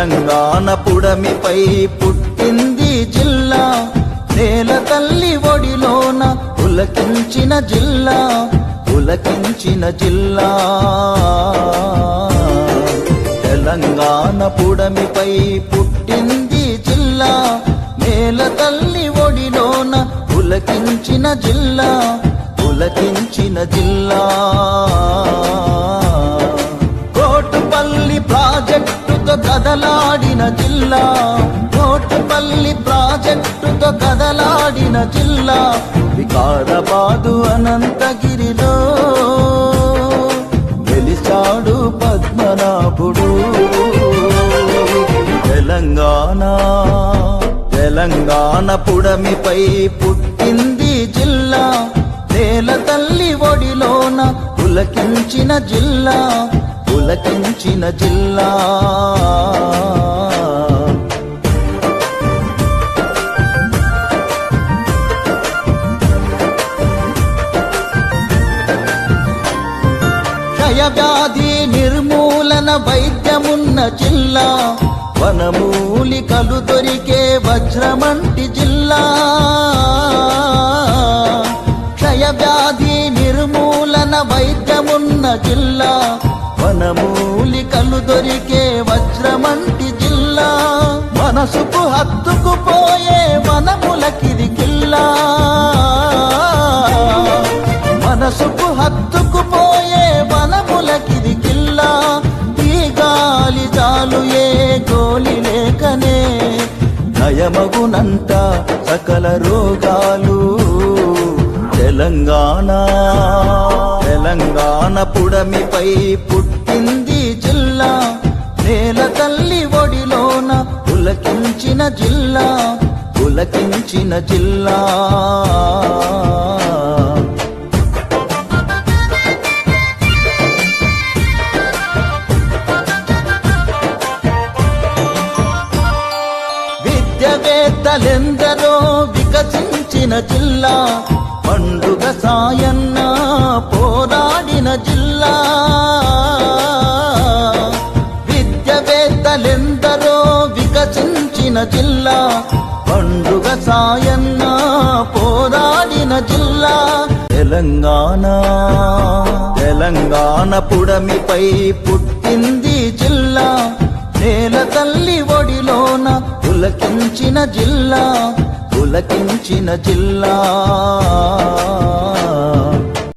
తెలంగాణ పుడమిపై పుట్టింది జిల్లా. నేల తల్లి ఒడిలోన పులకించిన జిల్లా. పులకించిన జిల్లా. తెలంగాణ పుడమిపై పుట్టింది జిల్లా. నేల తల్లి ఒడిలోన పులకించిన జిల్లా. పులకించిన జిల్లా. ప్రాజెక్టుతో కదలాడిన జిల్లా. కోటపల్లి ప్రాజెక్టుతో కదలాడిన జిల్లా. వికారాబాదు అనంతగిరిలో వెలిచాడు పద్మనాభుడు. తెలంగాణ తెలంగాణ పుడమిపై పుట్టింది జిల్లా. నేల తల్లి ఒడిలోన పులకించిన జిల్లా. పలకించిన జిల్లా. క్షయవ్యాధి నిర్మూలన వైద్యమున్న జిల్లా. వనమూలికలు దొరికే వజ్రమంటి జిల్లా. క్షయవ్యాధి నిర్మూలన వైద్యమున్న జిల్లా. వనమూలికలు దొరికే వజ్రమంటి జిల్లా. మనసుకు హత్తుకుపోయే వనములకిది కిల్లా మనసుకు హత్తుకుపోయే వనములకిది కిల్లా ఈ గాలి చాలు ఏ గోలి లేకనే నయమగునంట సకల రోగాలు. తెలంగాణ తెలంగాణ పుడమిపై పుట్టి పులకించిన జిల్లా పులకించిన జిల్లా. విద్యవేత్తలెందరో వికసించిన జిల్లా పండుగ సాయన్న పోరాడిన జిల్లా. పోరాడిన జిల్లా పండుగ సాయన్న పోరాడిన జిల్లా. తెలంగాణ తెలంగాణ పుడమిపై పుట్టింది జిల్లా. నేల తల్లి ఒడిలోన పులకించిన జిల్లా పులకించిన జిల్లా.